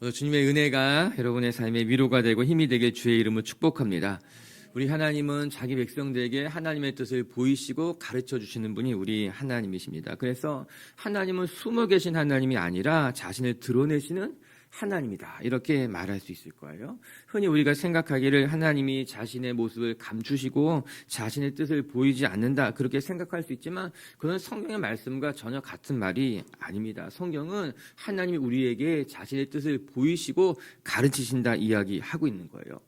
주님의 은혜가 여러분의 삶에 위로가 되고 힘이 되길 주의 이름으로 축복합니다. 우리 하나님은 자기 백성들에게 하나님의 뜻을 보이시고 가르쳐 주시는 분이 우리 하나님이십니다. 그래서 하나님은 숨어 계신 하나님이 아니라 자신을 드러내시는 하나님이다. 이렇게 말할 수 있을 거예요. 흔히 우리가 생각하기를 하나님이 자신의 모습을 감추시고 자신의 뜻을 보이지 않는다. 그렇게 생각할 수 있지만 그건 성경의 말씀과 전혀 같은 말이 아닙니다. 성경은 하나님이 우리에게 자신의 뜻을 보이시고 가르치신다 이야기하고 있는 거예요.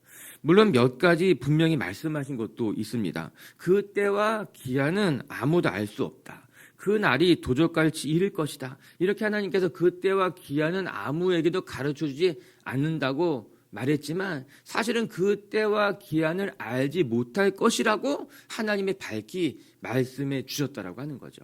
물론 몇 가지 분명히 말씀하신 것도 있습니다. 그 때와 기한은 아무도 알 수 없다. 그 날이 도적같이 이를 것이다. 이렇게 하나님께서 그 때와 기한은 아무에게도 가르쳐 주지 않는다고 말했지만 사실은 그 때와 기한을 알지 못할 것이라고 하나님의 밝히 말씀해 주셨다라고 하는 거죠.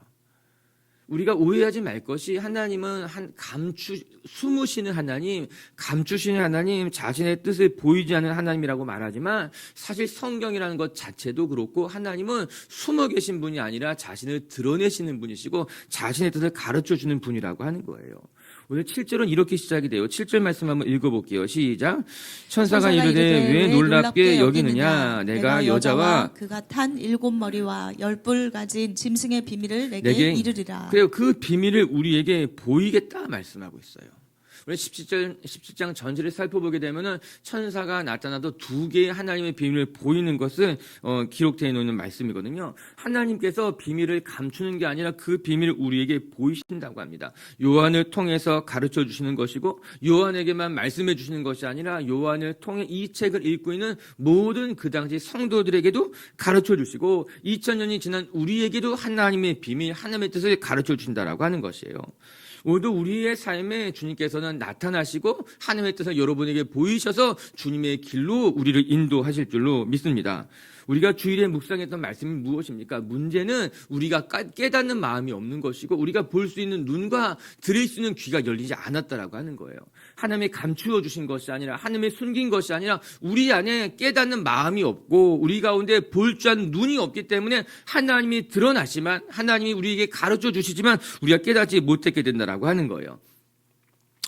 우리가 오해하지 말 것이 하나님은 한 감추 숨으시는 하나님, 감추시는 하나님, 자신의 뜻을 보이지 않는 하나님이라고 말하지만 사실 성경이라는 것 자체도 그렇고 하나님은 숨어 계신 분이 아니라 자신을 드러내시는 분이시고 자신의 뜻을 가르쳐 주는 분이라고 하는 거예요. 오늘 7절은 이렇게 시작이 돼요. 7절 말씀 한번 읽어볼게요. 시작. 천사가 이르되 왜 놀랍게 여기느냐? 내가 여자와 그가 탄 일곱 머리와 열뿔 가진 짐승의 비밀을 내게, 내게 이르리라. 그래요. 그 비밀을 우리에게 보이겠다 말씀하고 있어요. 우리 17절, 17장 전체를 살펴보게 되면은 천사가 나타나도 두 개의 하나님의 비밀을 보이는 것을 어, 기록되어 있는 말씀이거든요. 하나님께서 비밀을 감추는 게 아니라 그 비밀을 우리에게 보이신다고 합니다. 요한을 통해서 가르쳐 주시는 것이고 요한에게만 말씀해 주시는 것이 아니라 요한을 통해 이 책을 읽고 있는 모든 그 당시 성도들에게도 가르쳐 주시고 2000년이 지난 우리에게도 하나님의 비밀, 하나님의 뜻을 가르쳐 주신다라고 하는 것이에요. 오늘도 우리의 삶에 주님께서는 나타나시고 하나님의 뜻을 여러분에게 보이셔서 주님의 길로 우리를 인도하실 줄로 믿습니다. 우리가 주일에 묵상했던 말씀이 무엇입니까? 문제는 우리가 까- 깨닫는 마음이 없는 것이고 우리가 볼 수 있는 눈과 들을 수 있는 귀가 열리지 않았다라고 하는 거예요. 하나님이 감추어 주신 것이 아니라 하나님이 숨긴 것이 아니라 우리 안에 깨닫는 마음이 없고 우리 가운데 볼 줄 아는 눈이 없기 때문에 하나님이 드러나시만 하나님이 우리에게 가르쳐 주시지만 우리가 깨닫지 못했게 된다라고 하는 거예요.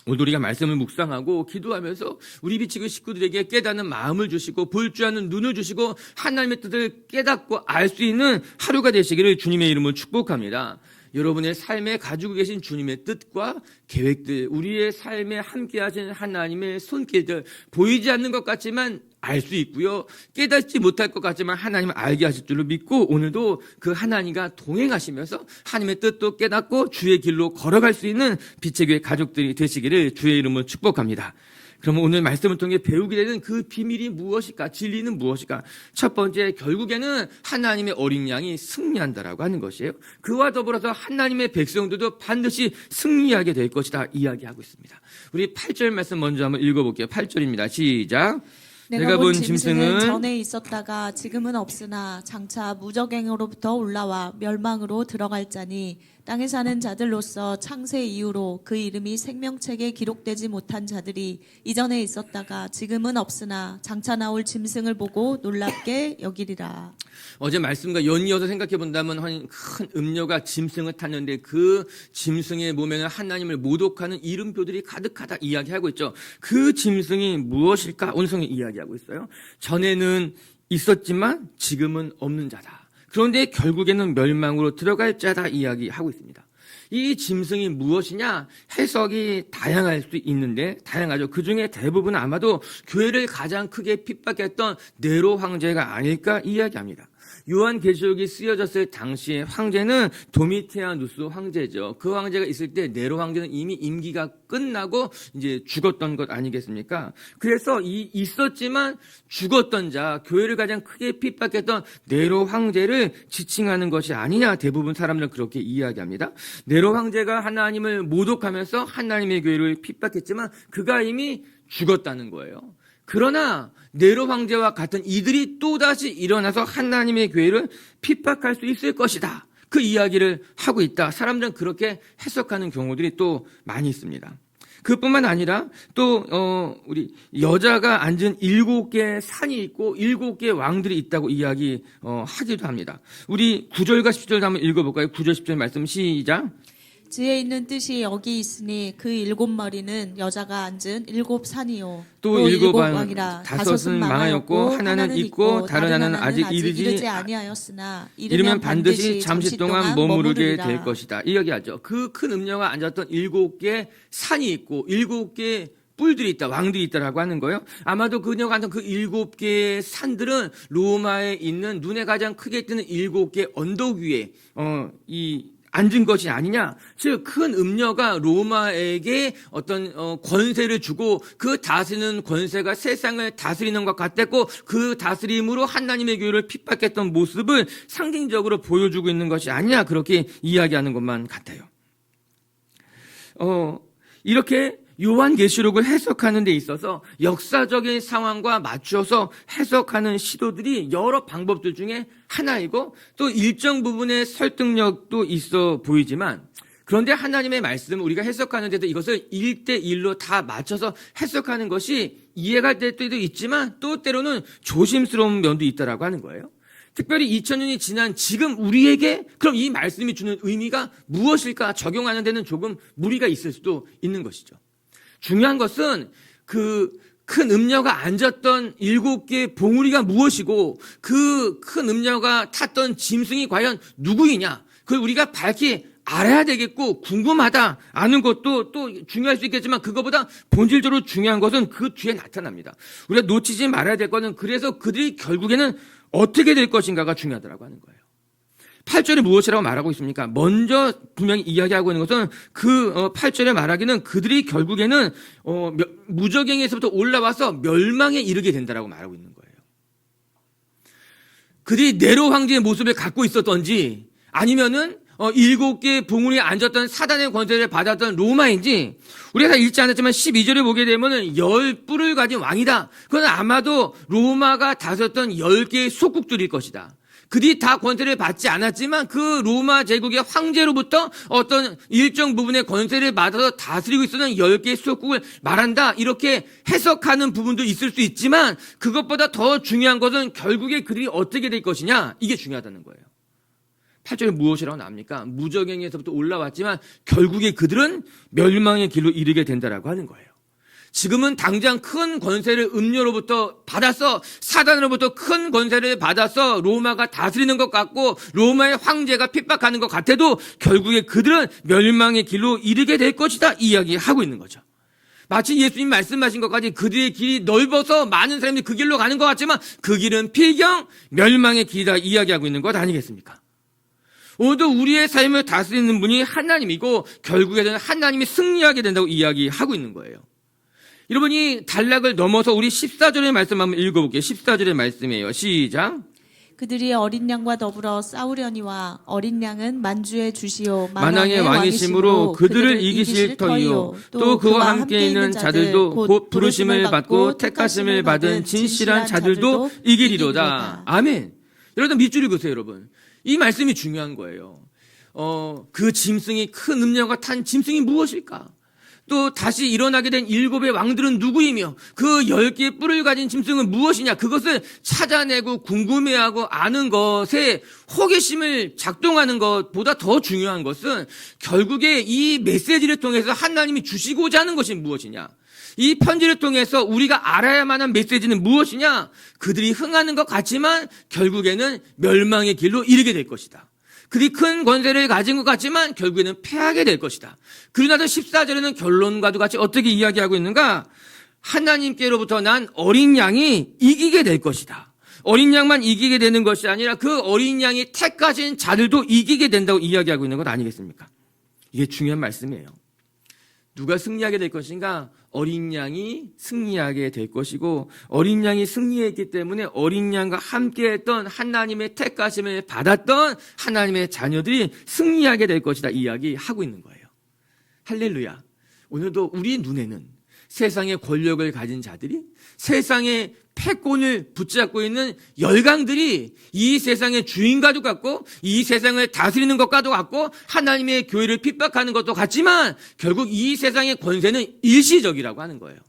오늘 우리가 말씀을 묵상하고 기도하면서 우리 비치고 식구들에게 깨닫는 마음을 주시고 볼 줄 아는 눈을 주시고 하나님의 뜻을 깨닫고 알 수 있는 하루가 되시기를 주님의 이름으로 축복합니다. 여러분의 삶에 가지고 계신 주님의 뜻과 계획들, 우리의 삶에 함께 하신 하나님의 손길들, 보이지 않는 것 같지만 알 수 있고요. 깨닫지 못할 것 같지만 하나님을 알게 하실 줄로 믿고 오늘도 그 하나님과 동행하시면서 하나님의 뜻도 깨닫고 주의 길로 걸어갈 수 있는 빛의 교회 가족들이 되시기를 주의 이름으로 축복합니다. 그러면 오늘 말씀을 통해 배우게 되는 그 비밀이 무엇일까? 진리는 무엇일까? 첫 번째, 결국에는 하나님의 어린 양이 승리한다라고 하는 것이에요. 그와 더불어서 하나님의 백성들도 반드시 승리하게 될 것이다. 이야기하고 있습니다. 우리 8절 말씀 먼저 한번 읽어볼게요. 8절입니다. 시작. 내가 본 짐승은 전에 있었다가 지금은 없으나 장차 무적행으로부터 올라와 멸망으로 들어갈 자니 땅에 사는 자들로서 창세 이후로 그 이름이 생명책에 기록되지 못한 자들이 이전에 있었다가 지금은 없으나 장차 나올 짐승을 보고 놀랍게 여기리라. 어제 말씀과 연이어서 생각해 본다면 한큰 음료가 짐승을 탔는데 그 짐승의 몸에는 하나님을 모독하는 이름표들이 가득하다 이야기하고 있죠. 그 짐승이 무엇일까? 성경 이야기하고 있어요. 전에는 있었지만 지금은 없는 자다. 그런데 결국에는 멸망으로 들어갈 자다 이야기하고 있습니다. 이 짐승이 무엇이냐? 해석이 다양할 수 있는데, 다양하죠. 그 중에 대부분은 아마도 교회를 가장 크게 핍박했던 네로 황제가 아닐까 이야기합니다. 요한 계시록이 쓰여졌을 당시에 황제는 도미티아누스 황제죠. 그 황제가 있을 때 네로 황제는 이미 임기가 끝나고 이제 죽었던 것 아니겠습니까? 그래서 이 있었지만 죽었던 자, 교회를 가장 크게 핍박했던 네로 황제를 지칭하는 것이 아니냐 대부분 사람들은 그렇게 이야기합니다. 네로 황제가 하나님을 모독하면서 하나님의 교회를 핍박했지만 그가 이미 죽었다는 거예요. 그러나 네로 황제와 같은 이들이 또다시 일어나서 하나님의 교회를 핍박할 수 있을 것이다. 그 이야기를 하고 있다. 사람들은 그렇게 해석하는 경우들이 또 많이 있습니다. 그뿐만 아니라 또 어, 우리 여자가 앉은 일곱 개의 산이 있고 일곱 개의 왕들이 있다고 이야기 어, 하기도 합니다. 우리 9절과 10절 한번 읽어볼까요? 9절 10절 말씀 시작. 지혜 있는 뜻이 여기 있으니 그 일곱 머리는 여자가 앉은 일곱 산이요. 또 일곱 왕, 왕이라 다섯은 망하였고 하나는 있고 다른 하나는 아직 이르지 아니하였으나 이르면 반드시 잠시 동안 머무르게 될 것이다. 이 이야기하죠. 그 큰 음녀가 앉았던 일곱 개의 산이 있고 일곱 개의 뿔들이 있다, 왕들이 있다라고 하는 거예요. 아마도 그녀가 앉은 그 일곱 개의 산들은 로마에 있는 눈에 가장 크게 뜨는 일곱 개 언덕 위에 어, 이 앉은 것이 아니냐. 즉, 큰 음녀가 로마에게 어떤 어, 권세를 주고 그 다스리는 권세가 세상을 다스리는 것 같았고 그 다스림으로 하나님의 교회를 핍박했던 모습을 상징적으로 보여주고 있는 것이 아니냐. 그렇게 이야기하는 것만 같아요. 어, 이렇게 요한계시록을 해석하는 데 있어서 역사적인 상황과 맞춰서 해석하는 시도들이 여러 방법들 중에 하나이고 또 일정 부분의 설득력도 있어 보이지만 그런데 하나님의 말씀 우리가 해석하는 데도 이것을 1대1로 다 맞춰서 해석하는 것이 이해가 될 때도 있지만 또 때로는 조심스러운 면도 있다라고 하는 거예요. 특별히 2000년이 지난 지금 우리에게 그럼 이 말씀이 주는 의미가 무엇일까 적용하는 데는 조금 무리가 있을 수도 있는 것이죠. 중요한 것은 그 큰 음녀가 앉았던 일곱 개의 봉우리가 무엇이고 그 큰 음녀가 탔던 짐승이 과연 누구이냐. 그걸 우리가 밝히 알아야 되겠고 궁금하다 아는 것도 또 중요할 수 있겠지만 그거보다 본질적으로 중요한 것은 그 뒤에 나타납니다. 우리가 놓치지 말아야 될 것은 그래서 그들이 결국에는 어떻게 될 것인가가 중요하다고 하는 거예요. 8절에 무엇이라고 말하고 있습니까? 먼저 분명히 이야기하고 있는 것은 그 8절에 말하기는 그들이 결국에는 어, 무적행에서부터 올라와서 멸망에 이르게 된다라고 말하고 있는 거예요. 그들이 네로 황제의 모습을 갖고 있었던지 아니면은 어, 일곱 개의 봉우리에 앉았던 사단의 권세를 받았던 로마인지 우리가 다 읽지 않았지만 12절에 보게 되면은 열 뿔을 가진 왕이다. 그건 아마도 로마가 다스렸던 열 개의 속국들일 것이다. 그들이 다 권세를 받지 않았지만 그 로마 제국의 황제로부터 어떤 일정 부분의 권세를 받아서 다스리고 있었던 열 개의 수국을 말한다. 이렇게 해석하는 부분도 있을 수 있지만 그것보다 더 중요한 것은 결국에 그들이 어떻게 될 것이냐. 이게 중요하다는 거예요. 8절에 무엇이라고 나옵니까? 무적행에서부터 올라왔지만 결국에 그들은 멸망의 길로 이르게 된다라고 하는 거예요. 지금은 당장 큰 권세를 음료로부터 받아서 사단으로부터 큰 권세를 받아서 로마가 다스리는 것 같고 로마의 황제가 핍박하는 것 같아도 결국에 그들은 멸망의 길로 이르게 될 것이다 이야기하고 있는 거죠. 마치 예수님 말씀하신 것까지 그들의 길이 넓어서 많은 사람들이 그 길로 가는 것 같지만 그 길은 필경 멸망의 길이다 이야기하고 있는 것 아니겠습니까? 오늘도 우리의 삶을 다스리는 분이 하나님이고 결국에는 하나님이 승리하게 된다고 이야기하고 있는 거예요. 여러분 이 단락을 넘어서 우리 14절의 말씀 한번 읽어볼게요. 14절의 말씀이에요. 시작. 그들이 어린 양과 더불어 싸우려니와 어린 양은 만주의 주시오 만왕의 왕이심으로 그들을 이기실 터이요 또 그와 함께 있는 자들도 곧 부르심을 받고 택하심을 받은 진실한 자들도 이기리로다. 아멘. 여러분 밑줄 읽으세요, 여러분. 이 말씀이 중요한 거예요. 어, 그 짐승이 큰 음녀가 탄 짐승이 무엇일까? 또 다시 일어나게 된 일곱의 왕들은 누구이며 그 열 개의 뿔을 가진 짐승은 무엇이냐? 그것을 찾아내고 궁금해하고 아는 것에 호기심을 작동하는 것보다 더 중요한 것은 결국에 이 메시지를 통해서 하나님이 주시고자 하는 것이 무엇이냐? 이 편지를 통해서 우리가 알아야만 한 메시지는 무엇이냐? 그들이 흥하는 것 같지만 결국에는 멸망의 길로 이르게 될 것이다. 그리 큰 권세를 가진 것 같지만 결국에는 패하게 될 것이다. 그러나도 14절에는 결론과도 같이 어떻게 이야기하고 있는가? 하나님께로부터 난 어린 양이 이기게 될 것이다. 어린 양만 이기게 되는 것이 아니라 그 어린 양이 택하신 자들도 이기게 된다고 이야기하고 있는 것 아니겠습니까? 이게 중요한 말씀이에요. 누가 승리하게 될 것인가? 어린 양이 승리하게 될 것이고 어린 양이 승리했기 때문에 어린 양과 함께했던 하나님의 택하심을 받았던 하나님의 자녀들이 승리하게 될 것이다 이야기하고 있는 거예요. 할렐루야. 오늘도 우리 눈에는 세상의 권력을 가진 자들이 세상의 패권을 붙잡고 있는 열강들이 이 세상의 주인과도 같고 이 세상을 다스리는 것과도 같고 하나님의 교회를 핍박하는 것도 같지만 결국 이 세상의 권세는 일시적이라고 하는 거예요.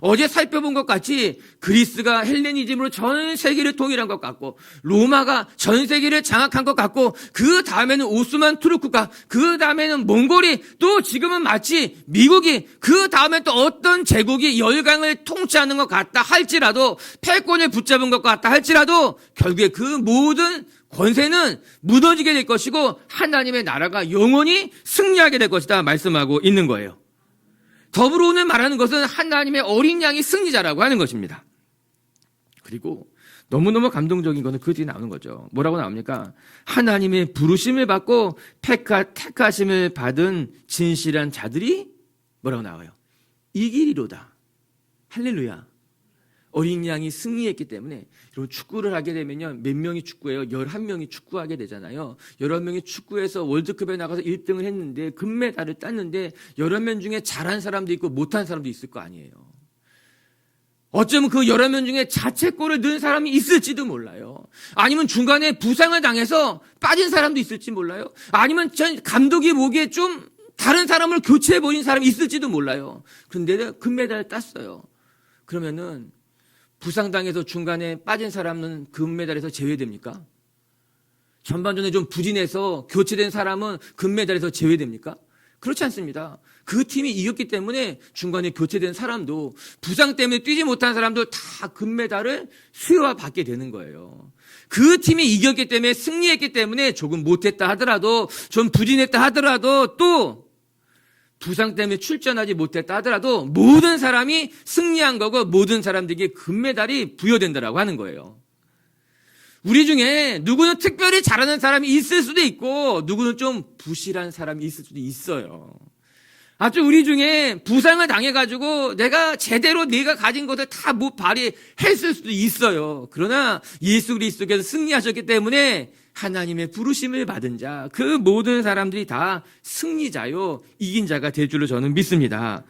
어제 살펴본 것 같이 그리스가 헬레니즘으로 전 세계를 통일한 것 같고 로마가 전 세계를 장악한 것 같고 그 다음에는 오스만 투르크가 그 다음에는 몽골이 또 지금은 마치 미국이 그 다음에 또 어떤 제국이 열강을 통치하는 것 같다 할지라도 패권을 붙잡은 것 같다 할지라도 결국에 그 모든 권세는 무너지게 될 것이고 하나님의 나라가 영원히 승리하게 될 것이다 말씀하고 있는 거예요. 더불어 오늘 말하는 것은 하나님의 어린 양이 승리자라고 하는 것입니다. 그리고 너무너무 감동적인 것은 그 뒤에 나오는 거죠. 뭐라고 나옵니까? 하나님의 부르심을 받고 택하, 택하심을 받은 진실한 자들이 뭐라고 나와요? 이기리로다. 할렐루야. 어린 양이 승리했기 때문에 여러분 축구를 하게 되면요. 몇 명이 축구해요? 11명이 축구하게 되잖아요. 11명이 축구해서 월드컵에 나가서 1등을 했는데 금메달을 땄는데 11명 중에 잘한 사람도 있고 못한 사람도 있을 거 아니에요. 어쩌면 그 여러 명 중에 자책골을 넣은 사람이 있을지도 몰라요. 아니면 중간에 부상을 당해서 빠진 사람도 있을지 몰라요. 아니면 전 감독이 보기에 좀 다른 사람을 교체해 버린 사람이 있을지도 몰라요. 근데 금메달을 땄어요. 그러면은 부상당해서 중간에 빠진 사람은 금메달에서 제외됩니까? 전반전에 좀 부진해서 교체된 사람은 금메달에서 제외됩니까? 그렇지 않습니다. 그 팀이 이겼기 때문에 중간에 교체된 사람도 부상 때문에 뛰지 못한 사람도 다 금메달을 수여와 받게 되는 거예요. 그 팀이 이겼기 때문에 승리했기 때문에 조금 못했다 하더라도 좀 부진했다 하더라도 또 부상 때문에 출전하지 못했다 하더라도 모든 사람이 승리한 거고 모든 사람들에게 금메달이 부여된다라고 하는 거예요. 우리 중에 누구는 특별히 잘하는 사람이 있을 수도 있고 누구는 좀 부실한 사람이 있을 수도 있어요. 아주 우리 중에 부상을 당해가지고 내가 제대로 내가 가진 것을 다 못 발휘했을 수도 있어요. 그러나 예수 그리스도께서 승리하셨기 때문에 하나님의 부르심을 받은 자, 그 모든 사람들이 다 승리자요, 이긴 자가 될 줄로 저는 믿습니다.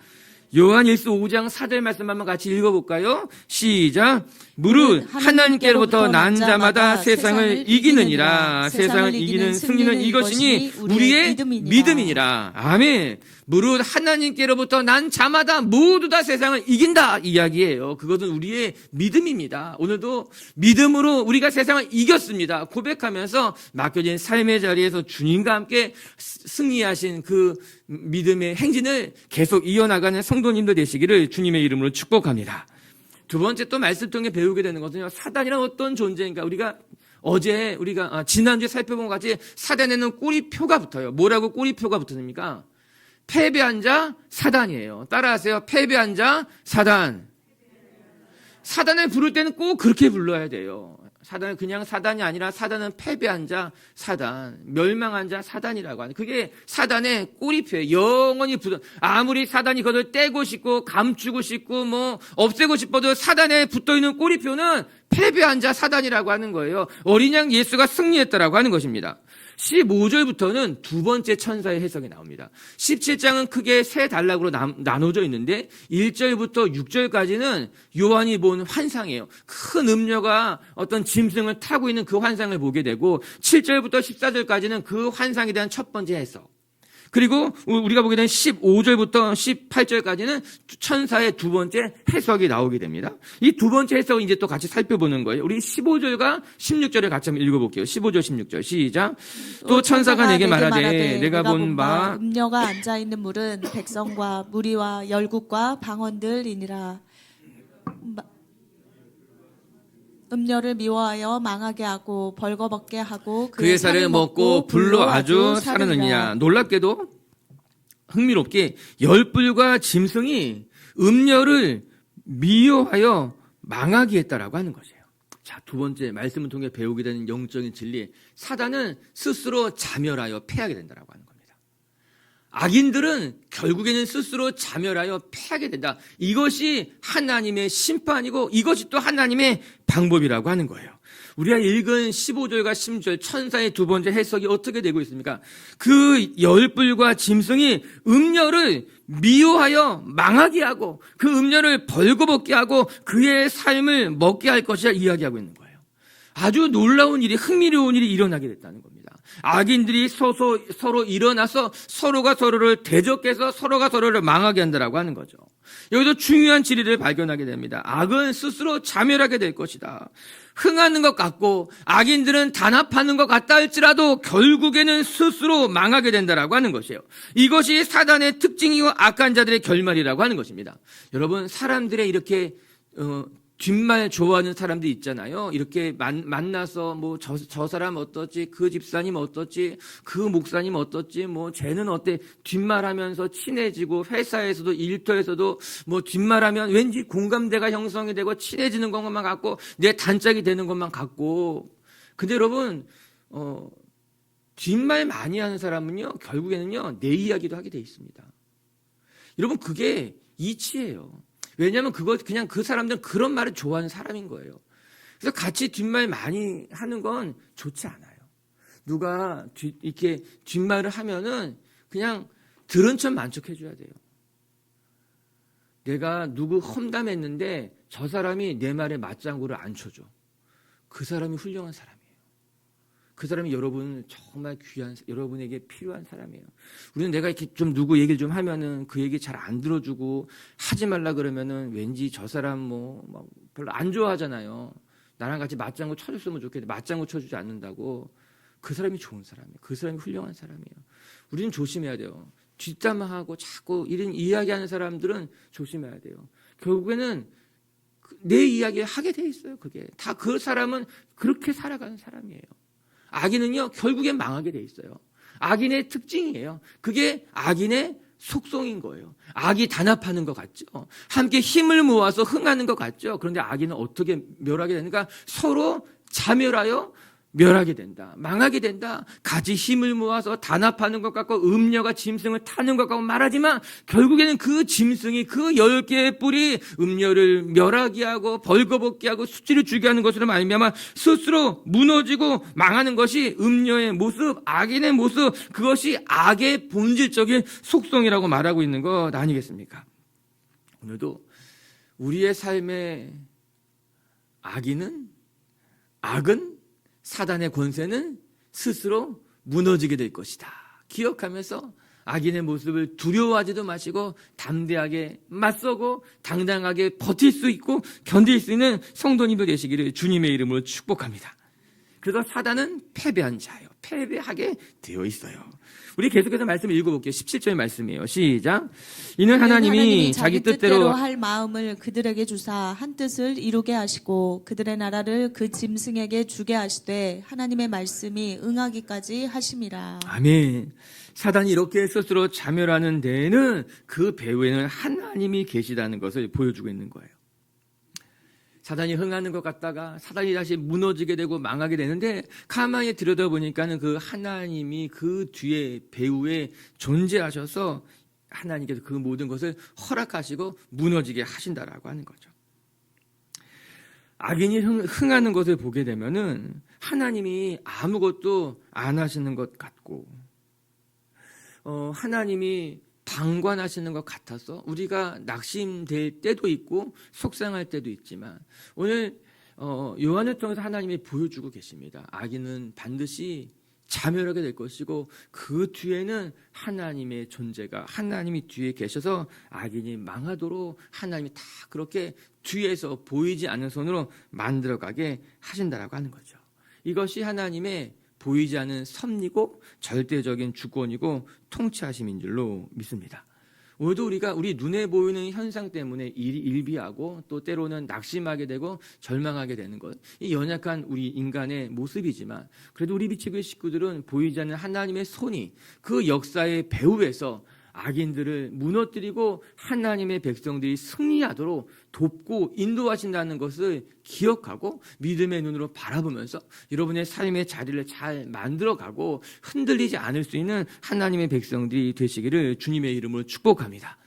요한일서 5장 4절 말씀 한번 같이 읽어볼까요? 시작. 무릇 하나님께로부터 난 자마다 세상을 이기느니라. 세상을 이기는 승리는 이것이니 우리의 믿음이니라. 아멘. 무릇 하나님께로부터 난 자마다 모두 다 세상을 이긴다 이야기예요. 그것은 우리의 믿음입니다. 오늘도 믿음으로 우리가 세상을 이겼습니다. 고백하면서 맡겨진 삶의 자리에서 주님과 함께 승리하신 그 믿음의 행진을 계속 이어나가는 성도님들 되시기를 주님의 이름으로 축복합니다. 두 번째 또 말씀 통해 배우게 되는 것은요. 사단이란 어떤 존재인가 우리가 어제 우리가 아, 지난주에 살펴본 것 같이 사단에는 꼬리표가 붙어요. 뭐라고 꼬리표가 붙습니까? 패배한 자 사단이에요. 따라하세요. 패배한 자 사단. 사단을 부를 때는 꼭 그렇게 불러야 돼요. 사단은 그냥 사단이 아니라 사단은 패배한 자 사단, 멸망한 자 사단이라고 하는 그게 사단의 꼬리표예요. 영원히 붙어 아무리 사단이 그것을 떼고 싶고 감추고 싶고 뭐 없애고 싶어도 사단에 붙어 있는 꼬리표는 패배한 자 사단이라고 하는 거예요. 어린 양 예수가 승리했다라고 하는 것입니다. 15절부터는 두 번째 천사의 해석이 나옵니다. 17장은 크게 세 단락으로 나, 나눠져 있는데 1절부터 6절까지는 요한이 본 환상이에요. 큰 음녀가 어떤 짐승을 타고 있는 그 환상을 보게 되고 7절부터 14절까지는 그 환상에 대한 첫 번째 해석. 그리고 우리가 보게 된 15절부터 18절까지는 천사의 두 번째 해석이 나오게 됩니다. 이 두 번째 해석을 이제 또 같이 살펴보는 거예요. 우리 15절과 16절을 같이 한번 읽어볼게요. 15절, 16절. 시작. 또 천사가 내게 말하되 내가 본 바 음녀가 앉아 있는 물은 백성과 무리와 열국과 방언들이니라. 마- 음녀를 미워하여 망하게 하고 벌거벗게 하고 그의 살을 먹고 불로 아주 사르느니라. 놀랍게도 흥미롭게 열불과 짐승이 음녀를 미워하여 망하게 했다라고 하는 것이에요. 자, 두 번째 말씀을 통해 배우게 되는 영적인 진리. 사단은 스스로 자멸하여 패하게 된다라고 하는. 악인들은 결국에는 스스로 자멸하여 패하게 된다. 이것이 하나님의 심판이고 이것이 또 하나님의 방법이라고 하는 거예요. 우리가 읽은 15절과 16절 천사의 두 번째 해석이 어떻게 되고 있습니까? 그 열불과 짐승이 음녀를 미워하여 망하게 하고 그 음녀를 벌거벗게 하고 그의 삶을 먹게 할 것이라 이야기하고 있는 거예요. 아주 놀라운 일이 흥미로운 일이 일어나게 됐다는 겁니다. 악인들이 서서, 서로 일어나서 서로가 서로를 대적해서 서로가 서로를 망하게 한다라고 하는 거죠. 여기서 중요한 진리를 발견하게 됩니다. 악은 스스로 자멸하게 될 것이다. 흥하는 것 같고 악인들은 단합하는 것 같다 할지라도 결국에는 스스로 망하게 된다라고 하는 것이에요. 이것이 사단의 특징이고 악한 자들의 결말이라고 하는 것입니다. 여러분 사람들의 이렇게 어, 뒷말 좋아하는 사람들 있잖아요. 이렇게 만, 만나서 뭐 저 저 사람 어떻지, 그 집사님 어떻지, 그 목사님 어떻지, 뭐 쟤는 어때 뒷말하면서 친해지고 회사에서도 일터에서도 뭐 뒷말하면 왠지 공감대가 형성이 되고 친해지는 것만 같고 내 단짝이 되는 것만 같고. 근데 여러분 어, 뒷말 많이 하는 사람은요 결국에는요 내 이야기도 하게 돼 있습니다. 여러분 그게 이치예요. 왜냐하면 그거 그냥 그 사람들은 그런 말을 좋아하는 사람인 거예요. 그래서 같이 뒷말 많이 하는 건 좋지 않아요. 누가 뒤- 이렇게 뒷말을 하면은 그냥 들은 척 만족해줘야 돼요. 내가 누구 험담했는데 저 사람이 내 말에 맞장구를 안 쳐줘. 그 사람이 훌륭한 사람이에요. 그 사람이 여러분 정말 귀한 여러분에게 필요한 사람이에요. 우리는 내가 이렇게 좀 누구 얘기를 좀 하면은 그 얘기 잘 안 들어주고 하지 말라 그러면은 왠지 저 사람 뭐, 막 별로 안 좋아하잖아요. 나랑 같이 맞장구 쳐줬으면 좋겠는데 맞장구 쳐주지 않는다고 그 사람이 좋은 사람이에요. 그 사람이 훌륭한 사람이에요. 우리는 조심해야 돼요. 뒷담화하고 자꾸 이런 이야기하는 사람들은 조심해야 돼요. 결국에는 그- 내 이야기를 하게 돼 있어요. 그게 다 그 사람은 그렇게 살아가는 사람이에요. 악인은요 결국엔 망하게 돼 있어요. 악인의 특징이에요. 그게 악인의 속성인 거예요. 악이 단합하는 것 같죠. 함께 힘을 모아서 흥하는 것 같죠. 그런데 악인은 어떻게 멸하게 되는가? 서로 자멸하여 멸하게 된다. 망하게 된다. 같이 힘을 모아서 단합하는 것 같고 음녀가 짐승을 타는 것 같고 말하지만 결국에는 그 짐승이 그 열 개의 뿔이 음녀를 멸하게 하고 벌거벗게 하고 수치를 주게 하는 것으로 말미암아 스스로 무너지고 망하는 것이 음녀의 모습, 악인의 모습, 그것이 악의 본질적인 속성이라고 말하고 있는 것 아니겠습니까? 오늘도 우리의 삶의 악인은 악은 사단의 권세는 스스로 무너지게 될 것이다. 기억하면서 악인의 모습을 두려워하지도 마시고 담대하게 맞서고 당당하게 버틸 수 있고 견딜 수 있는 성도님들 되시기를 주님의 이름으로 축복합니다. 그래서 사단은 패배한 자예요. 패배하게 되어 있어요. 우리 계속해서 말씀을 읽어볼게요. 17절 말씀이에요. 시작. 이는 하나님이 자기 뜻대로 할 마음을 그들에게 주사 한 뜻을 이루게 하시고 그들의 나라를 그 짐승에게 주게 하시되 하나님의 말씀이 응하기까지 하심이라. 아멘. 사단이 이렇게 스스로 자멸하는 데에는 그 배후에는 하나님이 계시다는 것을 보여주고 있는 거예요. 사단이 흥하는 것 같다가 사단이 다시 무너지게 되고 망하게 되는데 가만히 들여다보니까는 그 하나님이 그 뒤에 배후에 존재하셔서 하나님께서 그 모든 것을 허락하시고 무너지게 하신다라고 하는 거죠. 악인이 흥, 흥하는 것을 보게 되면은 하나님이 아무것도 안 하시는 것 같고 어, 하나님이 방관하시는 것 같아서 우리가 낙심될 때도 있고 속상할 때도 있지만 오늘 어, 요한을 통해서 하나님이 보여주고 계십니다. 악인은 반드시 자멸하게 될 것이고 그 뒤에는 하나님의 존재가 하나님이 뒤에 계셔서 악인이 망하도록 하나님이 다 그렇게 뒤에서 보이지 않는 손으로 만들어가게 하신다라고 하는 거죠. 이것이 하나님의 보이지 않는 섭리고 절대적인 주권이고 통치하심인 줄로 믿습니다. 오늘도 우리가 우리 눈에 보이는 현상 때문에 일, 일비하고 또 때로는 낙심하게 되고 절망하게 되는 것. 이 연약한 우리 인간의 모습이지만 그래도 우리 비치교회 식구들은 보이지 않는 하나님의 손이 그 역사의 배후에서 악인들을 무너뜨리고 하나님의 백성들이 승리하도록 돕고 인도하신다는 것을 기억하고 믿음의 눈으로 바라보면서 여러분의 삶의 자리를 잘 만들어가고 흔들리지 않을 수 있는 하나님의 백성들이 되시기를 주님의 이름으로 축복합니다.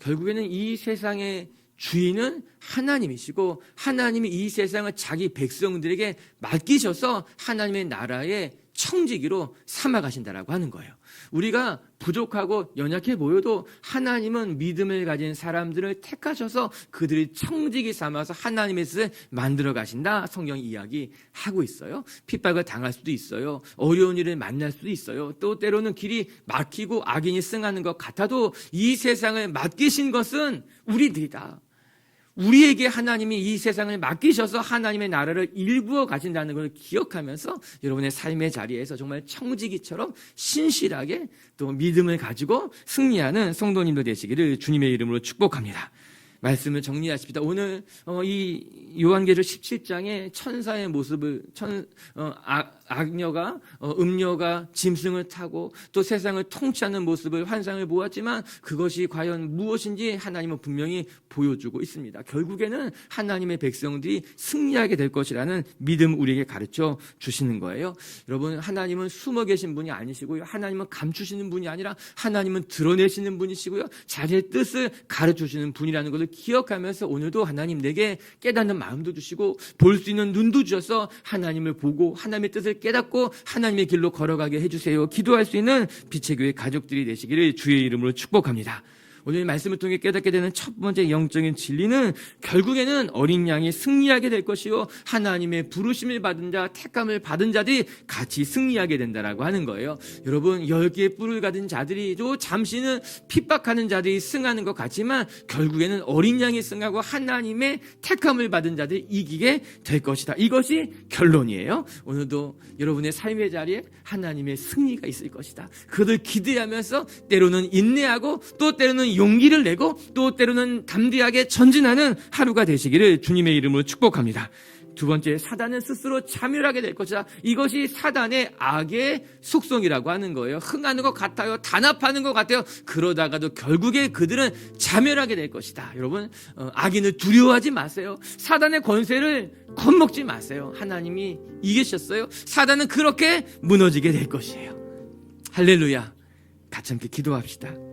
결국에는 이 세상의 주인은 하나님이시고 하나님이 이 세상을 자기 백성들에게 맡기셔서 하나님의 나라의 청지기로 삼아 가신다라고 하는 거예요. 우리가 부족하고 연약해 보여도 하나님은 믿음을 가진 사람들을 택하셔서 그들이 청지기 삼아서 하나님의 뜻을 만들어 가신다. 성경 이야기 하고 있어요. 핍박을 당할 수도 있어요. 어려운 일을 만날 수도 있어요. 또 때로는 길이 막히고 악인이 승하는 것 같아도 이 세상을 맡기신 것은 우리들이다. 우리에게 하나님이 이 세상을 맡기셔서 하나님의 나라를 일구어 가신다는 걸 기억하면서 여러분의 삶의 자리에서 정말 청지기처럼 신실하게 또 믿음을 가지고 승리하는 성도님들 되시기를 주님의 이름으로 축복합니다. 말씀을 정리하십니다. 오늘 어, 이 요한계절 17장의 천사의 모습을 천 어, 악, 악녀가 어, 음녀가 짐승을 타고 또 세상을 통치하는 모습을 환상을 보았지만 그것이 과연 무엇인지 하나님은 분명히 보여주고 있습니다. 결국에는 하나님의 백성들이 승리하게 될 것이라는 믿음 우리에게 가르쳐 주시는 거예요. 여러분 하나님은 숨어 계신 분이 아니시고요. 하나님은 감추시는 분이 아니라 하나님은 드러내시는 분이시고요. 자기의 뜻을 가르쳐 주시는 분이라는 것을 기억하면서 오늘도 하나님 내게 깨닫는 마음도 주시고 볼 수 있는 눈도 주셔서 하나님을 보고 하나님의 뜻을 깨닫고 하나님의 길로 걸어가게 해주세요. 기도할 수 있는 빛의 교회 가족들이 되시기를 주의 이름으로 축복합니다. 오늘 말씀을 통해 깨닫게 되는 첫 번째 영적인 진리는 결국에는 어린 양이 승리하게 될 것이요 하나님의 부르심을 받은 자, 택감을 받은 자들이 같이 승리하게 된다라고 하는 거예요. 여러분 열 개의 뿔을 가진 자들이 또 잠시는 핍박하는 자들이 승하는 것 같지만 결국에는 어린 양이 승하고 하나님의 택감을 받은 자들이 이기게 될 것이다. 이것이 결론이에요. 오늘도 여러분의 삶의 자리에 하나님의 승리가 있을 것이다. 그들 기대하면서 때로는 인내하고 또 때로는 용기를 내고 또 때로는 담대하게 전진하는 하루가 되시기를 주님의 이름으로 축복합니다. 두 번째, 사단은 스스로 자멸하게 될 것이다. 이것이 사단의 악의 속성이라고 하는 거예요. 흥하는 것 같아요. 단합하는 것 같아요. 그러다가도 결국에 그들은 자멸하게 될 것이다. 여러분, 어, 악인을 두려워하지 마세요. 사단의 권세를 겁먹지 마세요. 하나님이 이기셨어요. 사단은 그렇게 무너지게 될 것이에요. 할렐루야. 같이 함께 기도합시다.